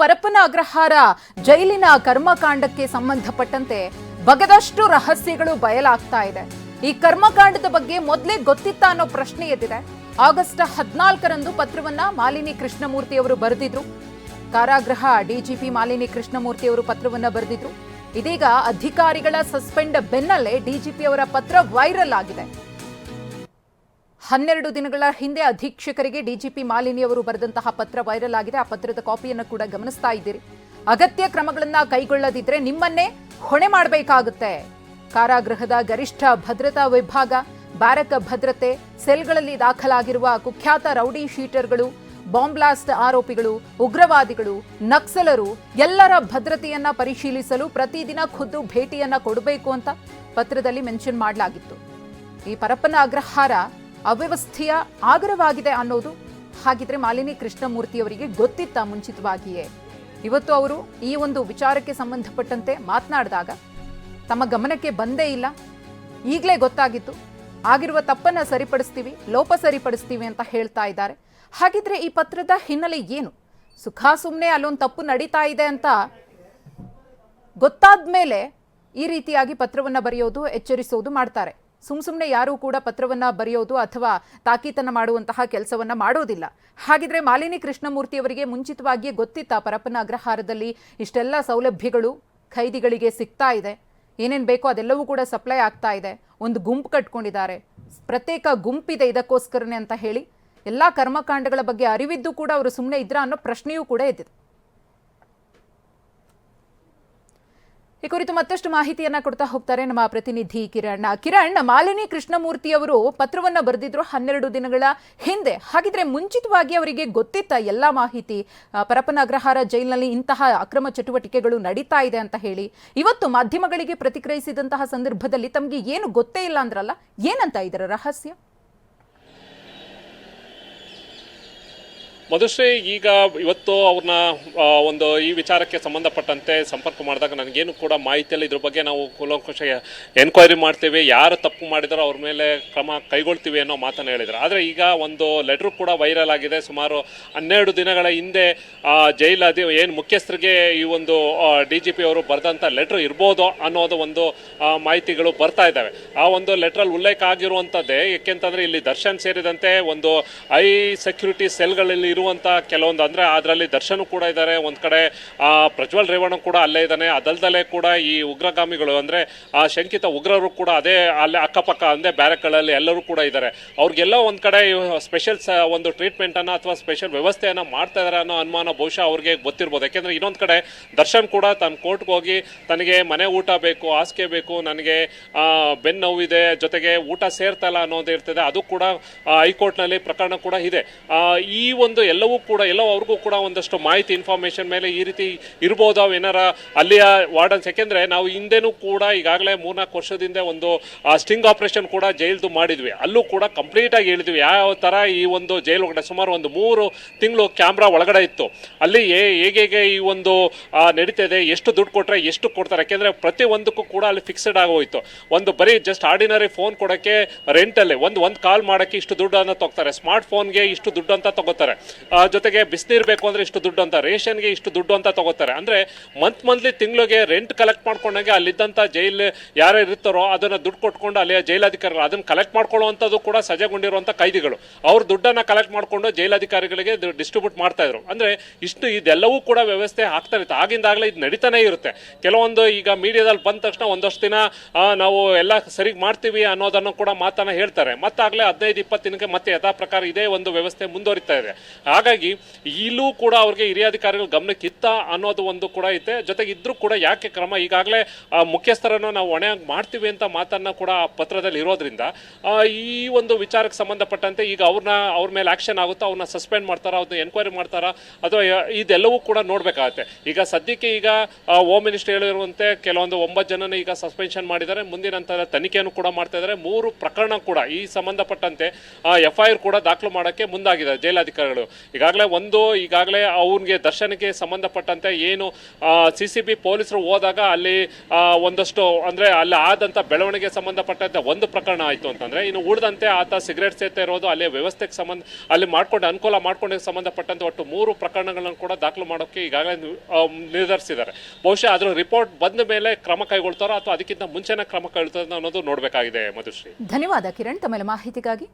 ಪರಪ್ಪನ ಅಗ್ರಹಾರ ಜೈಲಿನ ಕರ್ಮಕಾಂಡಕ್ಕೆ ಸಂಬಂಧಪಟ್ಟಂತೆ ಬಗದಷ್ಟು ರಹಸ್ಯಗಳು ಬಯಲಾಗ್ತಾ ಇದೆ. ಈ ಕರ್ಮಕಾಂಡದ ಬಗ್ಗೆ ಮೊದಲೇ ಗೊತ್ತಿತ್ತ ಅನ್ನೋ ಪ್ರಶ್ನೆ ಎದ್ದಿದೆ. ಆಗಸ್ಟ್ ಹದಿನಾಲ್ಕರಂದು ಪತ್ರವನ್ನ ಮಾಲಿನಿ ಕೃಷ್ಣಮೂರ್ತಿ ಅವರು ಬರೆದಿದ್ರು. ಕಾರಾಗೃಹ ಡಿಜಿಪಿ ಮಾಲಿನಿ ಕೃಷ್ಣಮೂರ್ತಿ ಅವರು ಪತ್ರವನ್ನ ಬರೆದಿದ್ರು. ಇದೀಗ ಅಧಿಕಾರಿಗಳ ಸಸ್ಪೆಂಡ್ ಬೆನ್ನಲ್ಲೇ ಡಿಜಿಪಿ ಅವರ ಪತ್ರ ವೈರಲ್ ಆಗಿದೆ. ಹನ್ನೆರಡು ದಿನಗಳ ಹಿಂದೆ ಅಧೀಕ್ಷಕರಿಗೆ ಡಿಜಿಪಿ ಮಾಲಿನಿ ಅವರು ಬರೆದಂತಹ ಪತ್ರ ವೈರಲ್ ಆಗಿದೆ. ಆ ಪತ್ರದ ಕಾಪಿಯನ್ನು ಕೂಡ ಗಮನಿಸ್ತಾ ಇದ್ದೀರಿ. ಅಗತ್ಯ ಕ್ರಮಗಳನ್ನು ಕೈಗೊಳ್ಳದಿದ್ರೆ ನಿಮ್ಮನ್ನೇ ಹೊಣೆ ಮಾಡಬೇಕಾಗುತ್ತೆ. ಕಾರಾಗೃಹದ ಗರಿಷ್ಠ ಭದ್ರತಾ ವಿಭಾಗ, ಬ್ಯಾರಕ್ ಭದ್ರತೆ, ಸೆಲ್ಗಳಲ್ಲಿ ದಾಖಲಾಗಿರುವ ಕುಖ್ಯಾತ ರೌಡಿ ಶೀಟರ್ಗಳು, ಬಾಂಬ್ ಬ್ಲಾಸ್ಟ್ ಆರೋಪಿಗಳು, ಉಗ್ರವಾದಿಗಳು, ನಕ್ಸಲರು ಎಲ್ಲರ ಭದ್ರತೆಯನ್ನ ಪರಿಶೀಲಿಸಲು ಪ್ರತಿದಿನ ಖುದ್ದು ಭೇಟಿಯನ್ನ ಕೊಡಬೇಕು ಅಂತ ಪತ್ರದಲ್ಲಿ ಮೆನ್ಷನ್ ಮಾಡಲಾಗಿತ್ತು. ಈ ಪರಪ್ಪನ ಅಗ್ರಹಾರ ಅವ್ಯವಸ್ಥೆಯ ಆಗರವಾಗಿದೆ ಅನ್ನೋದು. ಹಾಗಿದ್ರೆ ಮಾಲಿನಿ ಕೃಷ್ಣಮೂರ್ತಿ ಅವರಿಗೆ ಗೊತ್ತಿತ್ತ ಮುಂಚಿತವಾಗಿಯೇ. ಇವತ್ತು ಅವರು ಈ ಒಂದು ವಿಚಾರಕ್ಕೆ ಸಂಬಂಧಪಟ್ಟಂತೆ ಮಾತನಾಡಿದಾಗ ತಮ್ಮ ಗಮನಕ್ಕೆ ಬಂದೇ ಇಲ್ಲ. ಈಗಲೇ ಗೊತ್ತಾಗಿತ್ತು. ಆಗಿರುವ ತಪ್ಪನ್ನ ಸರಿಪಡಿಸ್ತೀವಿ, ಲೋಪ ಸರಿಪಡಿಸ್ತೀವಿ ಅಂತ ಹೇಳ್ತಾ ಇದ್ದಾರೆ. ಹಾಗಿದ್ರೆ ಈ ಪತ್ರದ ಹಿನ್ನೆಲೆ ಏನು? ಸುಖ ಸುಮ್ಮನೆ ಅಲ್ಲೊಂದು ತಪ್ಪು ನಡೀತಾ ಇದೆ ಅಂತ ಗೊತ್ತಾದ ಮೇಲೆ ಈ ರೀತಿಯಾಗಿ ಪತ್ರವನ್ನ ಬರೆಯೋದು, ಎಚ್ಚರಿಸೋದು ಮಾಡ್ತಾರೆ. ಸುಮ್ ಸುಮ್ಮನೆ ಯಾರೂ ಕೂಡ ಪತ್ರವನ್ನ ಬರೆಯೋದು ಅಥವಾ ತಾಕೀತನ್ನು ಮಾಡುವಂತಹ ಕೆಲಸವನ್ನ ಮಾಡೋದಿಲ್ಲ. ಹಾಗಿದ್ರೆ ಮಾಲಿನಿ ಕೃಷ್ಣಮೂರ್ತಿ ಅವರಿಗೆ ಮುಂಚಿತವಾಗಿಯೇ ಗೊತ್ತಿತ್ತ ಪರಪ್ಪನ ಅಗ್ರಹಾರದಲ್ಲಿ ಇಷ್ಟೆಲ್ಲ ಸೌಲಭ್ಯಗಳು, ಖೈದಿಗಳಿಗೆ ಸಿಗ್ತಾ ಇದೆ. ಏನೇನು ಬೇಕೋ ಅದೆಲ್ಲವೂ ಕೂಡ ಸಪ್ಲೈ ಆಗ್ತಾ ಇದೆ. ಒಂದು ಗುಂಪು ಕಟ್ಕೊಂಡಿದ್ದಾರೆ. ಪ್ರತ್ಯೇಕ ಗುಂಪಿದೆ ಇದಕ್ಕೋಸ್ಕರನೇ ಅಂತ ಹೇಳಿ. ಎಲ್ಲ ಕರ್ಮಕಾಂಡಗಳ ಬಗ್ಗೆ ಅರಿವಿದ್ದು ಕೂಡ ಅವರು ಸುಮ್ಮನೆ ಇದ್ರ ಅನ್ನೋ ಪ್ರಶ್ನೆಯೂ ಕೂಡ ಎದ್ದಿದೆ. ಈ ಕುರಿತು ಮತ್ತಷ್ಟು ಮಾಹಿತಿಯನ್ನ ಕೊಡ್ತಾ ಹೋಗ್ತಾರೆ ನಮ್ಮ ಪ್ರತಿನಿಧಿ ಕಿರಣ್. ಕಿರಣ್, ಮಾಲಿನಿ ಕೃಷ್ಣಮೂರ್ತಿ ಅವರು ಪತ್ರವನ್ನ ಬರೆದಿದ್ರು ಹನ್ನೆರಡು ದಿನಗಳ ಹಿಂದೆ. ಹಾಗಿದ್ರೆ ಮುಂಚಿತವಾಗಿ ಅವರಿಗೆ ಗೊತ್ತಿತ್ತ ಎಲ್ಲಾ ಮಾಹಿತಿ ಪರಪನ ಅಗ್ರಹಾರ ಜೈಲಿನಲ್ಲಿ ಇಂತಹ ಅಕ್ರಮ ಚಟುವಟಿಕೆಗಳು ನಡೀತಾ ಇದೆ ಅಂತ ಹೇಳಿ, ಇವತ್ತು ಮಾಧ್ಯಮಗಳಿಗೆ ಪ್ರತಿಕ್ರಿಯಿಸಿದಂತಹ ಸಂದರ್ಭದಲ್ಲಿ ತಮಗೆ ಏನು ಗೊತ್ತೇ ಇಲ್ಲ ಅಂದ್ರಲ್ಲ, ಏನಂತ ಇದರ ರಹಸ್ಯ? ಮಧುಶ್ರೀ, ಈಗ ಇವತ್ತು ಅವ್ರನ್ನ ಒಂದು ಈ ವಿಚಾರಕ್ಕೆ ಸಂಬಂಧಪಟ್ಟಂತೆ ಸಂಪರ್ಕ ಮಾಡಿದಾಗ ನನಗೇನು ಕೂಡ ಮಾಹಿತಿಯಲ್ಲಿ ಇದ್ರ ಬಗ್ಗೆ ನಾವು ಕೂಲಂಕುಷ ಎನ್ಕ್ವೈರಿ ಮಾಡ್ತೀವಿ. ಯಾರು ತಪ್ಪು ಮಾಡಿದಾರೋ ಅವ್ರ ಮೇಲೆ ಕ್ರಮ ಕೈಗೊಳ್ತೀವಿ ಅನ್ನೋ ಮಾತನ್ನು ಹೇಳಿದ್ರು. ಆದರೆ ಈಗ ಒಂದು ಲೆಟ್ರ್ ಕೂಡ ವೈರಲ್ ಆಗಿದೆ. ಸುಮಾರು ಹನ್ನೆರಡು ದಿನಗಳ ಹಿಂದೆ ಜೈಲ್ ಅದಿ ಏನು ಮುಖ್ಯಸ್ಥರಿಗೆ ಈ ಒಂದು ಡಿ ಜಿ ಪಿ ಅವರು ಬರೆದಂಥ ಲೆಟ್ರ್ ಇರ್ಬೋದು ಅನ್ನೋದು ಒಂದು ಮಾಹಿತಿಗಳು ಬರ್ತಾ ಇದ್ದಾವೆ. ಆ ಒಂದು ಲೆಟ್ರಲ್ಲಿ ಉಲ್ಲೇಖ ಆಗಿರುವಂಥದ್ದೇ ಏಕೆಂತಂದರೆ ಇಲ್ಲಿ ದರ್ಶನ್ ಸೇರಿದಂತೆ ಒಂದು ಐ ಸೆಕ್ಯೂರಿಟಿ ಸೆಲ್ಗಳಲ್ಲಿ ಇರುವಂಥ ಕೆಲವೊಂದು, ಅಂದರೆ ಅದರಲ್ಲಿ ದರ್ಶನ್ ಕೂಡ ಇದ್ದಾರೆ ಒಂದು ಕಡೆ ಪ್ರಜ್ವಲ್ ರೇವಣ್ಣ ಕೂಡ ಅಲ್ಲೇ ಇದ್ದಾನೆ ಅದಲ್ದಲ್ಲೇ ಕೂಡ ಈ ಉಗ್ರಗಾಮಿಗಳು, ಅಂದರೆ, ಆ, ಶಂಕಿತ ಉಗ್ರರು ಕೂಡ ಅದೇ ಅಲ್ಲೇ ಅಕ್ಕಪಕ್ಕ, ಅಂದರೆ, ಬ್ಯಾರಕ್ಗಳಲ್ಲಿ ಎಲ್ಲರೂ ಕೂಡ ಇದ್ದಾರೆ ಅವ್ರಿಗೆಲ್ಲ ಒಂದು ಕಡೆ ಸ್ಪೆಷಲ್ ಒಂದು ಟ್ರೀಟ್ಮೆಂಟನ್ನು ಅಥವಾ ಸ್ಪೆಷಲ್ ವ್ಯವಸ್ಥೆಯನ್ನು ಮಾಡ್ತಾ ಇದ್ದಾರೆ ಅನ್ನೋ ಅನುಮಾನ ಬಹುಶಃ ಅವ್ರಿಗೆ ಗೊತ್ತಿರ್ಬೋದು. ಯಾಕೆಂದರೆ ಇನ್ನೊಂದು ಕಡೆ ದರ್ಶನ್ ಕೂಡ ತನ್ನ ಕೋರ್ಟ್ಗೆ ಹೋಗಿ ತನಗೆ ಮನೆ ಊಟ ಬೇಕು, ಹಾಸಿಗೆ ಬೇಕು, ನನಗೆ ಬೆನ್ನು ನೋವಿದೆ, ಜೊತೆಗೆ ಊಟ ಸೇರ್ತಲ್ಲ ಅನ್ನೋದು ಇರ್ತದೆ. ಅದು ಕೂಡ ಹೈಕೋರ್ಟ್ನಲ್ಲಿ ಪ್ರಕರಣ ಕೂಡ ಇದೆ. ಈ ಒಂದು ಎಲ್ಲವೂ ಕೂಡ ಎಲ್ಲೋ ಅವ್ರಿಗೂ ಕೂಡ ಒಂದಷ್ಟು ಮಾಹಿತಿ ಇನ್ಫಾರ್ಮೇಷನ್ ಮೇಲೆ ಈ ರೀತಿ ಇರ್ಬೋದು. ಅವು ಏನಾರ ಅಲ್ಲಿಯ ವಾರ್ಡನ್ಸ್, ಯಾಕೆಂದ್ರೆ ನಾವು ಹಿಂದೆನೂ ಕೂಡ ಈಗಾಗಲೇ ಮೂರ್ನಾಲ್ಕು ವರ್ಷದಿಂದ ಒಂದು ಸ್ಟಿಂಗ್ ಆಪರೇಷನ್ ಕೂಡ ಜೈಲ್ದು ಮಾಡಿದ್ವಿ. ಅಲ್ಲೂ ಕೂಡ ಕಂಪ್ಲೀಟ್ ಆಗಿ ಹೇಳಿದ್ವಿ. ಯಾವ ತರ ಈ ಒಂದು ಜೈಲ್ ಒಳಗಡೆ ಸುಮಾರು ಒಂದು ಮೂರು ತಿಂಗಳು ಕ್ಯಾಮ್ರಾ ಒಳಗಡೆ ಇತ್ತು. ಅಲ್ಲಿ ಹೇಗೆ ಹೇಗೆ ಈ ಒಂದು ನಡೀತದೆ, ಎಷ್ಟು ದುಡ್ಡು ಕೊಟ್ರೆ ಎಷ್ಟು ಕೊಡ್ತಾರೆ, ಯಾಕೆಂದ್ರೆ ಪ್ರತಿ ಒಂದಕ್ಕೂ ಕೂಡ ಅಲ್ಲಿ ಫಿಕ್ಸ್ಡ್ ಆಗೋಯ್ತು. ಒಂದು ಬರೀ ಜಸ್ಟ್ ಆರ್ಡಿನರಿ ಫೋನ್ ಕೊಡೋಕ್ಕೆ ರೆಂಟಲ್ಲಿ ಒಂದು ಒಂದು ಕಾಲ್ ಮಾಡೋಕ್ಕೆ ಇಷ್ಟು ದುಡ್ಡು ಅಂತ ತಗೋತಾರೆ. ಸ್ಮಾರ್ಟ್ ಫೋನ್ಗೆ ಇಷ್ಟು ದುಡ್ಡು ಅಂತ ತಗೋತಾರೆ. ಜೊತೆಗೆ ಬಿಸಿನೀರು ಬೇಕು ಅಂದ್ರೆ ಇಷ್ಟು ದುಡ್ಡು ಅಂತ, ರೇಷನ್ಗೆ ಇಷ್ಟು ದುಡ್ಡು ಅಂತ ತಗೋತಾರೆ. ಅಂದ್ರೆ ಮಂತ್ ಮಂತ್ಲಿ ತಿಂಗಳಿಗೆ ರೆಂಟ್ ಕಲೆಕ್ಟ್ ಮಾಡ್ಕೊಂಡಂಗೆ ಅಲ್ಲಿದ್ದಂಥ ಜೈಲ್ ಯಾರು ಇರ್ತಾರೋ ಅದನ್ನ ದುಡ್ಡು ಕೊಟ್ಕೊಂಡು ಅಲ್ಲಿಯ ಜೈಲಾಧಿಕಾರಿಗಳು ಅದನ್ನ ಕಲೆಕ್ಟ್ ಮಾಡ್ಕೊಳ್ಳುವಂಥದ್ದು ಕೂಡ ಸಜೆಗೊಂಡಿರುವಂಥ ಕೈದಿಗಳು. ಅವ್ರ ದುಡ್ಡನ್ನ ಕಲೆಕ್ಟ್ ಮಾಡ್ಕೊಂಡು ಜೈಲಾಧಿಕಾರಿಗಳಿಗೆ ಡಿಸ್ಟ್ರಿಬ್ಯೂಟ್ ಮಾಡ್ತಾ ಇದ್ರು. ಅಂದ್ರೆ ಇಷ್ಟು ಇದೆಲ್ಲವೂ ಕೂಡ ವ್ಯವಸ್ಥೆ ಆಗ್ತಾ ಇರುತ್ತೆ. ಆಗಿಂದಾಗಲೇ ಇದು ನಡೀತಾನೆ ಇರುತ್ತೆ. ಕೆಲವೊಂದು ಈಗ ಮೀಡಿಯಾದಲ್ಲಿ ಬಂದ ತಕ್ಷಣ ಒಂದಷ್ಟು ದಿನ ನಾವು ಎಲ್ಲ ಸರಿ ಮಾಡ್ತೀವಿ ಅನ್ನೋದನ್ನು ಕೂಡ ಮಾತನ್ನ ಹೇಳ್ತಾರೆ. ಮತ್ತಾಗಲೇ ಹದಿನೈದು, ಇಪ್ಪತ್ತು ದಿನಕ್ಕೆ ಮತ್ತೆ ಯಥಾ ಪ್ರಕಾರ ಇದೇ ಒಂದು ವ್ಯವಸ್ಥೆ ಮುಂದುವರಿತಾ ಇದೆ. ಹಾಗಾಗಿ ಇಲ್ಲೂ ಕೂಡ ಅವ್ರಿಗೆ ಹಿರಿಯ ಅಧಿಕಾರಿಗಳು ಗಮನಕ್ಕೆ ಇತ್ತ ಅನ್ನೋದು ಒಂದು ಕೂಡ ಐತೆ. ಜೊತೆಗೆ ಇದ್ರೂ ಕೂಡ ಯಾಕೆ ಕ್ರಮ ಈಗಾಗಲೇ ಮುಖ್ಯಸ್ಥರನ್ನು ನಾವು ಹೊಣೆ ಮಾಡ್ತೀವಿ ಅಂತ ಮಾತನ್ನ ಕೂಡ ಪತ್ರದಲ್ಲಿ ಇರೋದ್ರಿಂದ ಈ ಒಂದು ವಿಚಾರಕ್ಕೆ ಸಂಬಂಧಪಟ್ಟಂತೆ ಈಗ ಅವ್ರನ್ನ, ಅವ್ರ ಮೇಲೆ ಆಕ್ಷನ್ ಆಗುತ್ತಾ, ಅವ್ರನ್ನ ಸಸ್ಪೆಂಡ್ ಮಾಡ್ತಾರಾ, ಅವ್ರನ್ನ ಎನ್ಕ್ವೈರಿ ಮಾಡ್ತಾರಾ, ಅಥವಾ ಇದೆಲ್ಲವೂ ಕೂಡ ನೋಡ್ಬೇಕಾಗತ್ತೆ. ಈಗ ಸದ್ಯಕ್ಕೆ ಈಗ ಹೋಮ್ ಮಿನಿಸ್ಟರ್ ಹೇಳಿರುವಂತೆ ಕೆಲವೊಂದು ಒಂಬತ್ತು ಜನನ ಈಗ ಸಸ್ಪೆನ್ಷನ್ ಮಾಡಿದ್ದಾರೆ. ಮುಂದಿನ ತನಿಖೆಯನ್ನು ಕೂಡ ಮಾಡ್ತಾ ಇದ್ದಾರೆ. ಮೂರು ಪ್ರಕರಣ ಕೂಡ ಈ ಸಂಬಂಧಪಟ್ಟಂತೆ ಎಫ್ ಐ ಆರ್ ಕೂಡ ದಾಖಲು ಮಾಡೋಕ್ಕೆ ಮುಂದಾಗಿದ್ದಾರೆ ಜೈಲಾಧಿಕಾರಿಗಳು. ಈಗಾಗಲೇ ಒಂದು, ಈಗಾಗಲೇ ಅವ್ನಿಗೆ ದರ್ಶನಕ್ಕೆ ಸಂಬಂಧಪಟ್ಟಂತೆ ಏನು ಸಿ ಸಿ ಬಿ ಪೊಲೀಸರು ಹೋದಾಗ ಅಲ್ಲಿ ಒಂದಷ್ಟು, ಅಂದರೆ ಅಲ್ಲಿ ಆದಂಥ ಬೆಳವಣಿಗೆ ಸಂಬಂಧಪಟ್ಟಂತೆ ಒಂದು ಪ್ರಕರಣ ಆಯಿತು ಅಂತಂದರೆ, ಇನ್ನು ಉಳಿದಂತೆ ಆತ ಸಿಗರೇಟ್ ಸೇತಾ ಇರೋದು ಅಲ್ಲಿ ವ್ಯವಸ್ಥೆಗೆ ಸಂಬಂಧ, ಅಲ್ಲಿ ಮಾಡ್ಕೊಂಡು, ಅನುಕೂಲ ಮಾಡ್ಕೊಂಡು ಸಂಬಂಧಪಟ್ಟಂತೆ ಒಟ್ಟು ಮೂರು ಪ್ರಕರಣಗಳನ್ನು ಕೂಡ ದಾಖಲು ಮಾಡೋಕೆ ಈಗಾಗಲೇ ನಿರ್ಧರಿಸಿದ್ದಾರೆ. ಬಹುಶಃ ಅದರ ರಿಪೋರ್ಟ್ ಬಂದ ಮೇಲೆ ಕ್ರಮ ಕೈಗೊಳ್ತಾರೋ ಅಥವಾ ಅದಕ್ಕಿಂತ ಮುಂಚೆನೇ ಕ್ರಮ ಕೈಗೊಳ್ತಾರೋ ಅನ್ನೋದು ನೋಡಬೇಕಾಗಿದೆ, ಮಧುಶ್ರೀ. ಧನ್ಯವಾದ ಕಿರಣ್, ತಮ್ಮೆಲ್ಲ ಮಾಹಿತಿಗಾಗಿ.